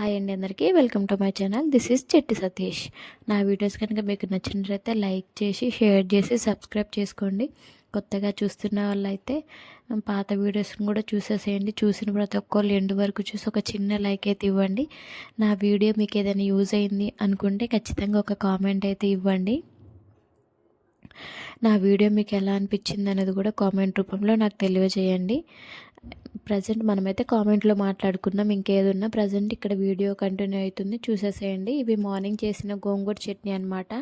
Hi అండి అందరికీ. Welcome to my channel. This is Chetti Satish. నా వీడియోస్ కనుక మీకు నచ్చినట్లయితే లైక్ చేసి షేర్ చేసి సబ్స్క్రైబ్ చేసుకోండి. కొత్తగా చూస్తున్న వాళ్ళైతే పాత వీడియోస్ని కూడా చూసేసేయండి. చూసిన ప్రతి ఒక్కళ్ళు ఎండు వరకు చూసి ఒక చిన్న లైక్ అయితే ఇవ్వండి. నా వీడియో మీకు ఏదైనా యూజ్ అయింది అనుకుంటే ఖచ్చితంగా ఒక కామెంట్ అయితే ఇవ్వండి. నా వీడియో మీకు ఎలా అనిపించింది అనేది కూడా కామెంట్ రూపంలో నాకు తెలియజేయండి. ప్రజెంట్ మనమైతే కామెంట్లో మాట్లాడుకున్నాం ఇంకేదున్నా ప్రజెంట్ ఇక్కడ వీడియో కంటిన్యూ అవుతుంది చూసేసేయండి. ఇవి మార్నింగ్ చేసిన గోంగూర చట్నీ అనమాట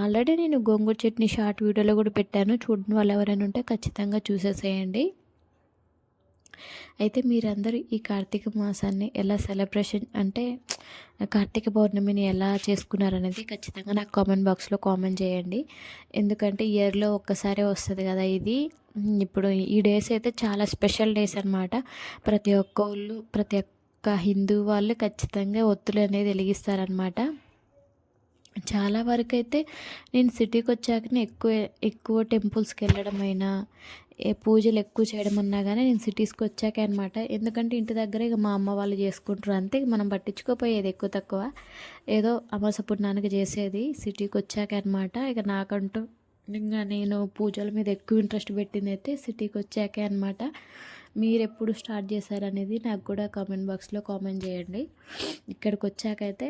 ఆల్రెడీ నేను గోంగూర చట్నీ షార్ట్ వీడియోలో కూడా పెట్టాను చూడని వాళ్ళు ఎవరైనా ఉంటే ఖచ్చితంగా చూసేసేయండి. అయితే మీరందరూ ఈ కార్తీక మాసాన్ని ఎలా సెలబ్రేషన్ అంటే కార్తీక పౌర్ణమిని ఎలా చేసుకున్నారనేది ఖచ్చితంగా నాకు కామెంట్ బాక్స్లో కామెంట్ చేయండి. ఎందుకంటే ఇయర్లో ఒక్కసారే వస్తుంది కదా ఇది. ఇప్పుడు ఈ డేస్ అయితే చాలా స్పెషల్ డేస్ అనమాట ప్రతి ఒక్కళ్ళు ప్రతి ఒక్క హిందూ వాళ్ళు ఖచ్చితంగా ఒత్తులు అనేది వెలిగిస్తారనమాట చాలా వరకు అయితే నేను సిటీకి వచ్చాకనే ఎక్కువ ఎక్కువ టెంపుల్స్కి వెళ్ళడం అయినా పూజలు ఎక్కువ చేయడం అన్నా కానీ నేను సిటీస్కి వచ్చాకే అనమాట ఎందుకంటే ఇంటి దగ్గర ఇక మా అమ్మ వాళ్ళు చేసుకుంటారు అంతే. మనం పట్టించుకోపోయేది ఎక్కువ తక్కువ. ఏదో అమాస పుణ్యానికి చేసేది సిటీకి వచ్చాక అనమాట ఇక నాకంటూ ఇంకా నేను పూజల మీద ఎక్కువ ఇంట్రెస్ట్ పెట్టింది అయితే సిటీకి వచ్చాకే అనమాట మీరు ఎప్పుడు స్టార్ట్ చేశారనేది నాకు కూడా కామెంట్ బాక్స్లో కామెంట్ చేయండి. ఇక్కడికి వచ్చాకైతే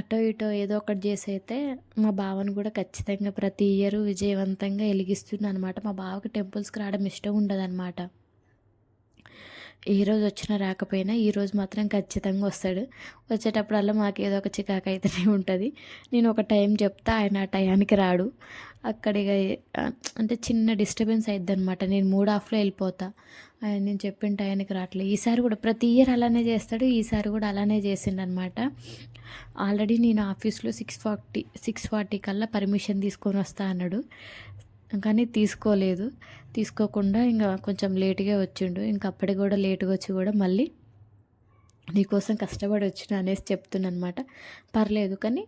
అటో ఇటో ఏదో ఒకటి చేసి అయితే మా బావను కూడా ఖచ్చితంగా ప్రతి ఇయర్ విజయవంతంగా వెలిగిస్తుంది అనమాట మా బావకి టెంపుల్స్కి రావడం ఇష్టం ఉండదన్నమాట. ఏ రోజు వచ్చినా రాకపోయినా ఈ రోజు మాత్రం ఖచ్చితంగా వస్తాడు. వచ్చేటప్పుడల్లా మాకు ఏదో ఒక చికాకు అయితేనే ఉంటుంది. నేను ఒక టైం చెప్తా ఆయన ఆ టయానికి రాడు. అక్కడ అంటే చిన్న డిస్టర్బెన్స్ అయిద్ది అనమాట నేను మూడ్ ఆఫ్లో వెళ్ళిపోతా. ఆయన నేను చెప్పిన టయానికి రావట్లేదు ఈసారి కూడా ప్రతి ఇయర్ అలానే చేస్తాడు. ఈసారి కూడా అలానే చేసిండనమాట ఆల్రెడీ నేను ఆఫీస్లో సిక్స్ ఫార్టీ సిక్స్ ఫార్టీ కల్లా పర్మిషన్ తీసుకొని వస్తా అన్నాడు. కానీ తీసుకోలేదు. తీసుకోకుండా ఇంకా కొంచెం లేట్గా వచ్చిండు. ఇంకా అప్పటికి కూడా లేట్గా వచ్చి కూడా మళ్ళీ నీకోసం కష్టపడి వచ్చిన అనేసి చెప్తున్నమాట పర్లేదు కానీ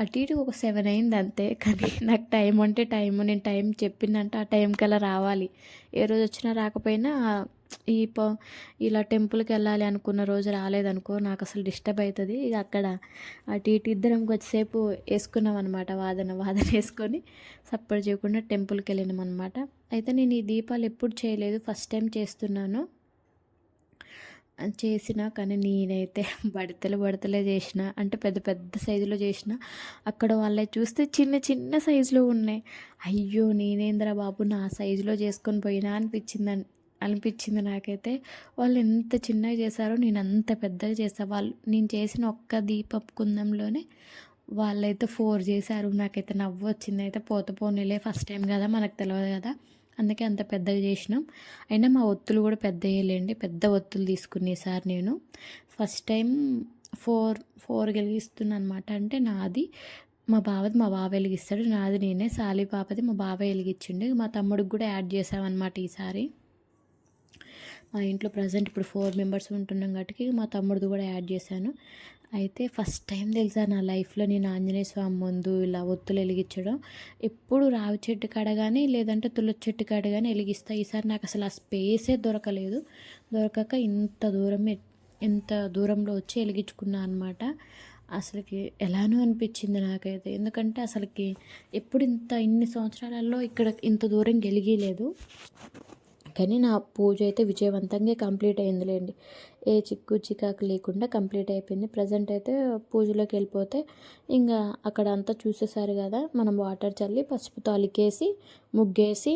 అటు ఇటు ఒక సెవెన్ అయింది అంతే. కానీ నాకు టైం అంటే టైం. నేను టైం చెప్పిందంటే ఆ టైంకి అలా రావాలి. ఏ రోజు వచ్చినా రాకపోయినా ఈ ప ఇలా టెంపుల్కి వెళ్ళాలి అనుకున్న రోజు రాలేదనుకో నాకు అసలు డిస్టర్బ్ అవుతుంది. ఇక అక్కడ అటు ఇటు ఇద్దరం కొద్దిసేపు వేసుకున్నాం అనమాట వాదన వాదన వేసుకొని సపోర్ట్ చేయకుండా టెంపుల్కి వెళ్ళినాం అనమాట అయితే నేను ఈ దీపాలు ఎప్పుడు చేయలేదు. ఫస్ట్ టైం చేస్తున్నాను. చేసిన కానీ నేనైతే బడతలు బడతలే చేసిన. అంటే పెద్ద పెద్ద సైజులో చేసిన. అక్కడ వాళ్ళే చూస్తే చిన్న చిన్న సైజులో ఉన్నాయి. అయ్యో! నేనేంద్రా బాబు? నా సైజులో చేసుకొని పోయినా అనిపించింది అనిపించింది నాకైతే. వాళ్ళు ఎంత చిన్నగా చేశారో నేను అంత పెద్దగా చేసా వాళ్ళు నేను చేసిన ఒక్క దీపపు కుందంలోనే వాళ్ళైతే ఫోర్ చేశారు. నాకైతే నవ్వు వచ్చింది అయితే పోత పోనీలే ఫస్ట్ టైం కదా మనకు తెలియదు కదా. అందుకే అంత పెద్దగా చేసినాం. అయినా మా ఒత్తులు కూడా పెద్ద వేయలేండి పెద్ద ఒత్తులు తీసుకునేసారి నేను. ఫస్ట్ టైం ఫోర్ ఫోర్ వెలిగిస్తున్నా అనమాట అంటే నాది మా బావది మా బావ వెలిగిస్తాడు. నాది నేనే. సాలి పాపది మా బావ వెలిగించిండు. మా తమ్ముడికి కూడా యాడ్ చేసామన్నమాట ఈసారి. మా ఇంట్లో ప్రజెంట్ ఇప్పుడు ఫోర్ మెంబర్స్ ఉంటున్నాం కాబట్టి మా తమ్ముడు కూడా యాడ్ చేశాను. అయితే ఫస్ట్ టైం తెలుసా నా లైఫ్లో నేను ఆంజనేయ స్వామి ముందు ఇలా ఒత్తులు వెలిగించడం. ఎప్పుడు రావి చెట్టు కాడ కానీ లేదంటే తులసి చెట్టు కాడ కానీ వెలిగిస్తా. ఈసారి నాకు అసలు ఆ స్పేసే దొరకలేదు. దొరకక ఇంత దూరం ఇంత దూరంలో వచ్చి వెలిగించుకున్నా అనమాట అసలుకి ఎలానో అనిపించింది నాకైతే. ఎందుకంటే అసలుకి ఎప్పుడు ఇంత ఇన్ని సంవత్సరాలలో ఇక్కడ ఇంత దూరం గెలిగలేదు. కానీ నా పూజ అయితే విజయవంతంగా కంప్లీట్ అయిందిలేండి. ఏ చిక్కు చికాకు లేకుండా కంప్లీట్ అయిపోయింది. ప్రజెంట్ అయితే పూజలోకి వెళ్ళిపోతే ఇంకా అక్కడ అంతా చూసేసారు కదా మనం వాటర్ చల్లి పసుపు తాలికేసి ముగ్గేసి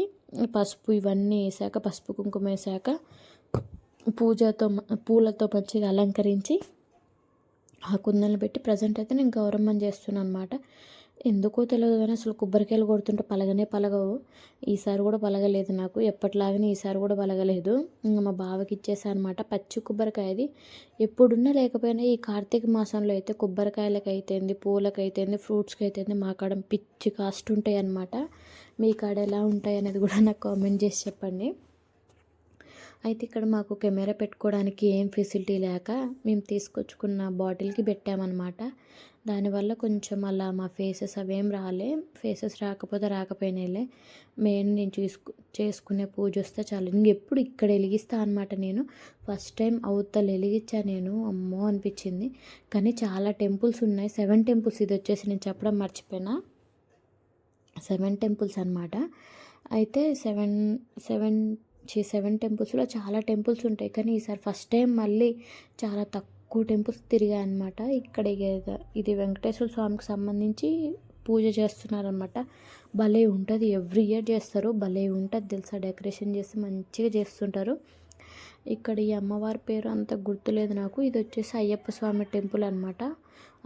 పసుపు ఇవన్నీ వేసాక పసుపు కుంకుమ వేసాక పూజతో పూలతో మంచిగా అలంకరించి ఆ కుందలు పెట్టి ప్రజెంట్ అయితే నేను గౌరమ్మని చేస్తున్నాను అనమాట ఎందుకో తెలియదు కానీ అసలు కొబ్బరికాయలు కొడుతుంటే పలగనే పలగవు. ఈసారి కూడా పలగలేదు నాకు. ఎప్పటిలాగానే ఈసారి కూడా పలగలేదు. ఇంకా మా బావకి ఇచ్చేసా అనమాట పచ్చి కొబ్బరికాయది ఎప్పుడున్నా లేకపోయినా ఈ కార్తీక మాసంలో అయితే కొబ్బరికాయలకి అయితేంది పూలకి అయితేంది ఫ్రూట్స్కి అయితేంది మా కాడ పిచ్చి కాస్ట్ ఉంటాయి అనమాట మీ కాడ ఎలా ఉంటాయి అనేది కూడా నాకు కామెంట్ చేసి చెప్పండి. అయితే ఇక్కడ మాకు కెమెరా పెట్టుకోవడానికి ఏం ఫెసిలిటీ లేక మేము తీసుకొచ్చుకున్న బాటిల్కి పెట్టామన్నమాట. దానివల్ల కొంచెం అలా మా ఫేసెస్ అవేం రాలే. ఫేసెస్ రాకపోతే రాకపోయినాయిలే. మెయిన్ నేను చూసుకు చేసుకునే పూజ వస్తే చాలు. ఇంకెప్పుడు ఇక్కడ వెలిగిస్తా అనమాట నేను. ఫస్ట్ టైం అవతల వెలిగించా నేను. అమ్మో అనిపించింది. కానీ చాలా టెంపుల్స్ ఉన్నాయి. సెవెన్ టెంపుల్స్ ఇది వచ్చేసి నేను చెప్పడం మర్చిపోయినా. సెవెన్ టెంపుల్స్ అనమాట అయితే సెవెన్ సెవెన్ సెవెన్ టెంపుల్స్లో చాలా టెంపుల్స్ ఉంటాయి. కానీ ఈసారి ఫస్ట్ టైం మళ్ళీ చాలా తక్కువ టెంపుల్స్ తిరిగా అనమాట ఇక్కడ ఇది వెంకటేశ్వర స్వామికి సంబంధించి పూజ చేస్తున్నారనమాట భలే ఉంటుంది ఎవ్రీ ఇయర్ చేస్తారు భలే ఉంటుంది తెలుసా డెకరేషన్ చేసి మంచిగా చేస్తుంటారు. ఇక్కడ ఈ అమ్మవారి పేరు అంత గుర్తులేదు నాకు ఇది వచ్చేసి అయ్యప్ప స్వామి టెంపుల్ అనమాట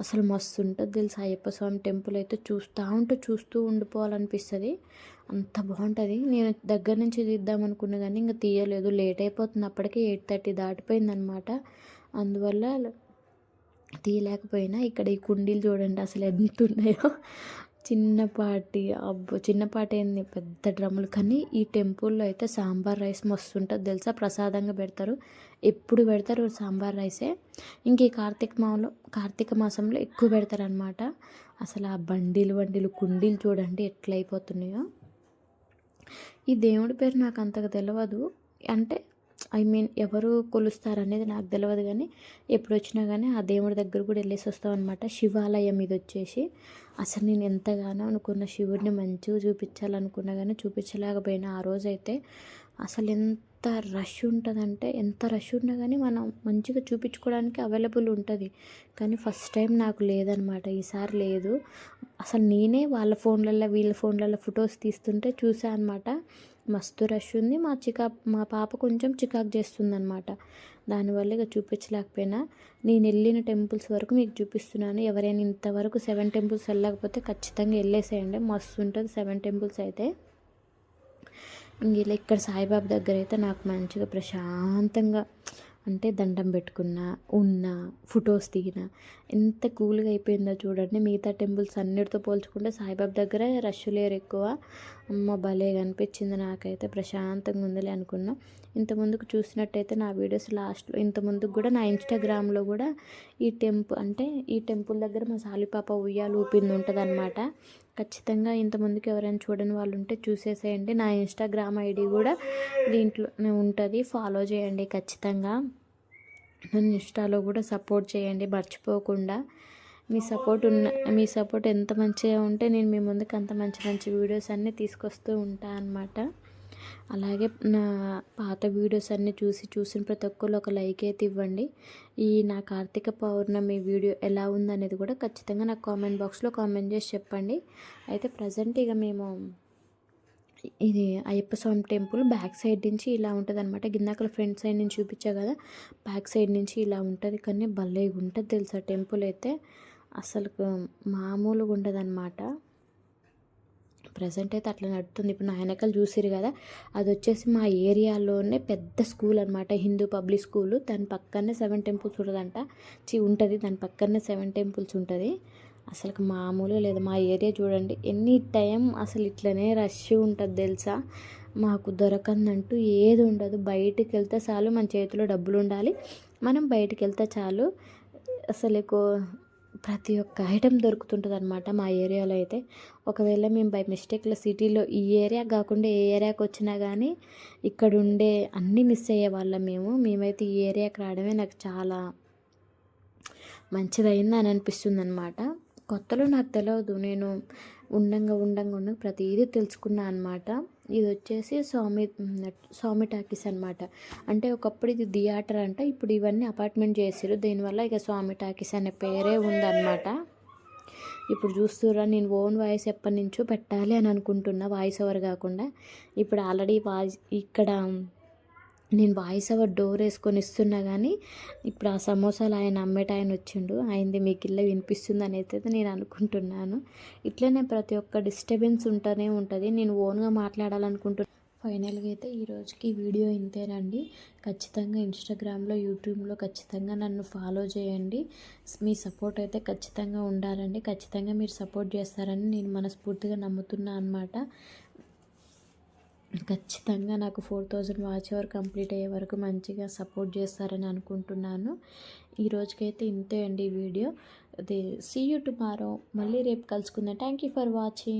అసలు మస్తు ఉంటుంది తెలుసు అయ్యప్ప స్వామి టెంపుల్ అయితే చూస్తూ ఉంటే చూస్తూ ఉండిపోవాలనిపిస్తుంది. అంత బాగుంటుంది. నేను దగ్గర నుంచి తీద్దాం అనుకున్నా కానీ ఇంకా తీయలేదు లేట్ అయిపోతుంది. అప్పటికే ఎయిట్ థర్టీ దాటిపోయింది అనమాట అందువల్ల తీయలేకపోయినా ఇక్కడ ఈ కుండీలు చూడండి అసలు ఎంత ఉన్నాయో. చిన్నపాటి అబ్బో చిన్నపాటి ఏంది పెద్ద డ్రమ్ములు. కానీ ఈ టెంపుల్లో అయితే సాంబార్ రైస్ మస్తు ఉంటుంది తెలుసా? ప్రసాదంగా పెడతారు. ఎప్పుడు పెడతారు సాంబార్ రైసే. ఇంక ఈ కార్తీక మాసంలో కార్తీక మాసంలో ఎక్కువ పెడతారనమాట. అసలు ఆ బండిలు బండిలు కుండీలు చూడండి ఎట్లా అయిపోతున్నాయో ఈ దేవుడి పేరు నాకు అంతగా తెలియదు అంటే ఐ మీన్ ఎవరు కొలుస్తారు అనేది నాకు తెలియదు కానీ ఎప్పుడు వచ్చినా కానీ ఆ దేవుడి దగ్గర కూడా వెళ్ళేసి వస్తాం అనమాట శివాలయం ఇది వచ్చేసి అసలు నేను ఎంతగానో అనుకున్న శివుడిని మంచిగా చూపించాలనుకున్నా కానీ చూపించలేకపోయినా ఆ రోజైతే. అసలు ఎంత రష్ ఉంటుందంటే ఎంత రష్ ఉన్నా కానీ మనం మంచిగా చూపించుకోవడానికి అవైలబుల్ ఉంటుంది. కానీ ఫస్ట్ టైం నాకు లేదనమాట ఈసారి లేదు. అసలు నేనే వాళ్ళ ఫోన్లలో వీళ్ళ ఫోన్లలో ఫొటోస్ తీస్తుంటే చూసా అనమాట మస్తు రష్ ఉంది. మా చికా మా పాప కొంచెం చికాకు చేస్తుంది అనమాట దానివల్ల ఇక చూపించలేకపోయినా. నేను వెళ్ళిన టెంపుల్స్ వరకు మీకు చూపిస్తున్నాను. ఎవరైనా ఇంతవరకు సెవెన్ టెంపుల్స్ వెళ్ళకపోతే ఖచ్చితంగా వెళ్ళేసేయండి. మస్తు ఉంటుంది సెవెన్ టెంపుల్స్ అయితే. ఇంక ఇలా ఇక్కడ సాయిబాబా దగ్గర అయితే నాకు మంచిగా ప్రశాంతంగా అంటే దండం పెట్టుకున్నా ఉన్నా ఫొటోస్ దిగిన ఎంత కూల్గా అయిపోయిందో చూడండి. మిగతా టెంపుల్స్ అన్నిటితో పోల్చుకుంటే సాయిబాబా దగ్గర రష్ లేరు ఎక్కువ. అమ్మ భలే అనిపించింది నాకైతే. ప్రశాంతంగా ఉందిలే అనుకున్నా. ఇంత ముందుకు చూసినట్టయితే నా వీడియోస్ లాస్ట్లో ఇంత ముందుకు కూడా నా ఇన్స్టాగ్రామ్లో కూడా ఈ టెంపుల్ అంటే ఈ టెంపుల్ దగ్గర మా సాలిపాప ఉయ్యాలు ఊపింది ఉంటుంది అనమాట ఖచ్చితంగా ఇంతమందికి ఎవరైనా చూడని వాళ్ళు ఉంటే చూసేసేయండి. నా ఇన్స్టాగ్రామ్ ఐడి కూడా దీంట్లోనే ఉంటుంది. ఫాలో చేయండి ఖచ్చితంగా. నన్ను ఇన్స్టాలో కూడా సపోర్ట్ చేయండి. మర్చిపోకుండా. మీ సపోర్ట్ ఉన్న మీ సపోర్ట్ ఎంత మంచిగా ఉంటే నేను మీ ముందుకు అంత మంచి మంచి వీడియోస్ అన్నీ తీసుకొస్తూ ఉంటాను అనమాట అలాగే నా పాత వీడియోస్ అన్నీ చూసి చూసిన ప్రతి ఒక్కరు ఒక లైక్ అయితే ఇవ్వండి. ఈ నా కార్తీక పౌర్ణమి వీడియో ఎలా ఉందనేది కూడా ఖచ్చితంగా నాకు కామెంట్ బాక్స్లో కామెంట్ చేసి చెప్పండి. అయితే ప్రజెంట్ ఇక మేము ఇది Ayyappa Swamy temple back side నుంచి ఇలా ఉంటుంది అనమాట గిందాకల ఫ్రంట్ సైడ్ నుంచి చూపించా కదా బ్యాక్ సైడ్ నుంచి ఇలా ఉంటుంది. కానీ భలే ఉంటుంది తెలుసా టెంపుల్ అయితే. అసలు మామూలుగా ఉండదు అనమాట ప్రజెంట్ అయితే అట్లా నడుస్తుంది ఇప్పుడు నా వెనకాల చూసిరు కదా అది వచ్చేసి మా ఏరియాలోనే పెద్ద స్కూల్ అనమాట హిందూ పబ్లిక్ స్కూల్. దాని పక్కనే సెవెన్ టెంపుల్స్ ఉంటుందంట. చి ఉంటుంది. దాని పక్కనే సెవెన్ టెంపుల్స్ ఉంటుంది. అసలు మామూలుగా లేదు. మా ఏరియా చూడండి ఎనీ టైం అసలు ఇట్లనే రష్ ఉంటుంది తెలుసా? మాకు దొరకందంటూ ఏది ఉండదు. బయటికి వెళ్తే చాలు మన చేతిలో డబ్బులు ఉండాలి. మనం బయటికి వెళ్తే చాలు. అసలు ప్రతి ఒక్క ఐటెం దొరుకుతుంటుంది అనమాట మా ఏరియాలో అయితే. ఒకవేళ మేము బై మిస్టేక్లో సిటీలో ఈ ఏరియా కాకుండా ఏ ఏరియాకి వచ్చినా కానీ ఇక్కడ ఉండే అన్నీ మిస్ అయ్యే వాళ్ళం మేము. మేమైతే ఈ ఏరియాకి రావడమే నాకు చాలా మంచిదైంది అని అనిపిస్తుంది అనమాట కొత్తలో నాకు తెలియదు నేను ఉండంగా ఉండంగా ఉండంగా ప్రతిదీ తెలుసుకున్నా అనమాట ఇది వచ్చేసి స్వామి స్వామి టాకీస్ అనమాట అంటే ఒకప్పుడు ఇది థియేటర్ అంట ఇప్పుడు ఇవన్నీ అపార్ట్మెంట్ చేసారు దీనివల్ల ఇక స్వామి టాకీస్ అనే పేరే ఉందన్నమాట. ఇప్పుడు చూస్తురా నేను ఓన్ వాయిస్ ఎప్పటి నుంచో పెట్టాలి అని అనుకుంటున్నా వాయిస్ ఓవర్ కాకుండా. ఇప్పుడు ఆల్రెడీ వాయిస్ ఇక్కడ నేను వాయిస్ ఓవర్ డోర్ వేసుకొని ఇస్తున్నా కానీ ఇప్పుడు ఆ సమోసాలు ఆయన అమ్మేట ఆయన వచ్చిండు. ఆయనది మీకు ఇల్లు వినిపిస్తుంది అని అయితే నేను అనుకుంటున్నాను. ఇట్లనే ప్రతి ఒక్క డిస్టర్బెన్స్ ఉంటూనే ఉంటుంది. నేను ఓన్గా మాట్లాడాలనుకుంటున్నాను ఫైనల్గా అయితే ఈ రోజుకి వీడియో ఇంతేనండి. ఖచ్చితంగా ఇన్స్టాగ్రామ్లో యూట్యూబ్లో ఖచ్చితంగా నన్ను ఫాలో చేయండి. మీ సపోర్ట్ అయితే ఖచ్చితంగా ఉండాలండి. ఖచ్చితంగా మీరు సపోర్ట్ చేస్తారని నేను మనస్ఫూర్తిగా నమ్ముతున్నా అనమాట ఖచ్చితంగా నాకు four thousand watch hour complete అయ్యే వరకు మంచిగా సపోర్ట్ చేస్తారని అనుకుంటున్నాను. ఈ రోజుకైతే ఇంతే అండి వీడియో. అదే సీ యూ టుమారో మళ్ళీ రేపు కలుసుకుందాం. Thank you for watching